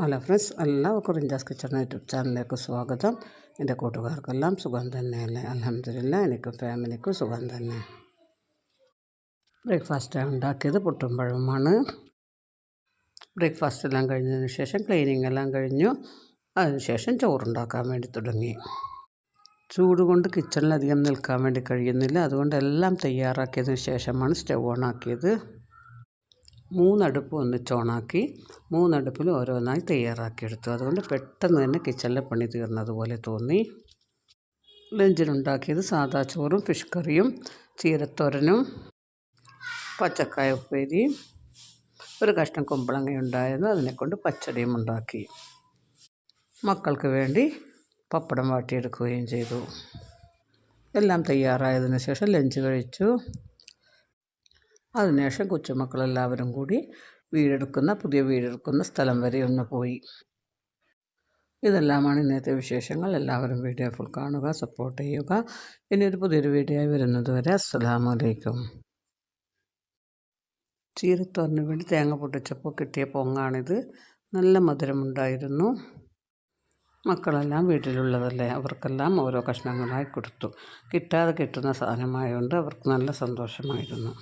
Hello friends എല്ലാവർക്കും റിഞ്ചാസ് kitchen YouTube ചാനലിലേക്ക് സ്വാഗതം. എന്റെ കൂട്ടുകാർക്കെല്ലാം സുഖം തന്നെയല്ലേ? അലഹമില്ല എനിക്കും ഫാമിലിക്കും സുഖം തന്നെ. ബ്രേക്ക്ഫാസ്റ്റ് ഉണ്ടാക്കിയത് പുട്ടും പഴവുമാണ്. ബ്രേക്ക്ഫാസ്റ്റ് എല്ലാം കഴിഞ്ഞതിന് ശേഷം ക്ലീനിങ് എല്ലാം കഴിഞ്ഞു. അതിനുശേഷം ചോറുണ്ടാക്കാൻ വേണ്ടി തുടങ്ങി. ചൂട് കൊണ്ട് കിച്ചണിലധികം നിൽക്കാൻ വേണ്ടി കഴിയുന്നില്ല. അതുകൊണ്ട് എല്ലാം തയ്യാറാക്കിയതിന് ശേഷമാണ് സ്റ്റവ് ഓൺ ആക്കിയത്. മൂന്നടുപ്പ് ഒന്നിച്ച് ഓണാക്കി മൂന്നടുപ്പിൽ ഓരോന്നായി തയ്യാറാക്കിയെടുത്തു അതുകൊണ്ട് പെട്ടെന്ന് തന്നെ കിച്ചണിലെ പണി തീർന്നതുപോലെ തോന്നി. ലഞ്ചിനുണ്ടാക്കിയത് സാദാ ചോറും ഫിഷ് കറിയും ചീരത്തോരനും പച്ചക്കായ ഉപ്പേരിയും ഒരു കഷ്ണം കുമ്പളങ്ങ ഉണ്ടായിരുന്നു. അതിനെക്കൊണ്ട് പച്ചടിയും ഉണ്ടാക്കി. മക്കൾക്ക് വേണ്ടി പപ്പടം വാട്ടിയെടുക്കുകയും ചെയ്തു. എല്ലാം തയ്യാറായതിനു ശേഷം ലഞ്ച് കഴിച്ചു. അതിനുശേഷം കൊച്ചുമക്കളെല്ലാവരും കൂടി വീടെടുക്കുന്ന പുതിയ വീടെടുക്കുന്ന സ്ഥലം വരെ ഒന്ന് പോയി. ഇതെല്ലാമാണ് ഇന്നത്തെ വിശേഷങ്ങൾ. എല്ലാവരും വീഡിയോ ഫുൾ കാണുക സപ്പോർട്ട് ചെയ്യുക. ഇനി ഒരു പുതിയൊരു വീഡിയോ ആയി വരുന്നത് വരെ അസ്സലാമലൈക്കും ചീരത്തോറിന് വേണ്ടി തേങ്ങ പൊട്ടിച്ചപ്പോൾ കിട്ടിയ പൊങ്ങാണിത്. നല്ല മധുരമുണ്ടായിരുന്നു. മക്കളെല്ലാം വീട്ടിലുള്ളതല്ലേ? അവർക്കെല്ലാം ഓരോ കഷ്ണങ്ങളായി കൊടുത്തു. കിട്ടാതെ കിട്ടുന്ന സാധനമായതുകൊണ്ട് അവർക്ക് നല്ല സന്തോഷമായിരുന്നു.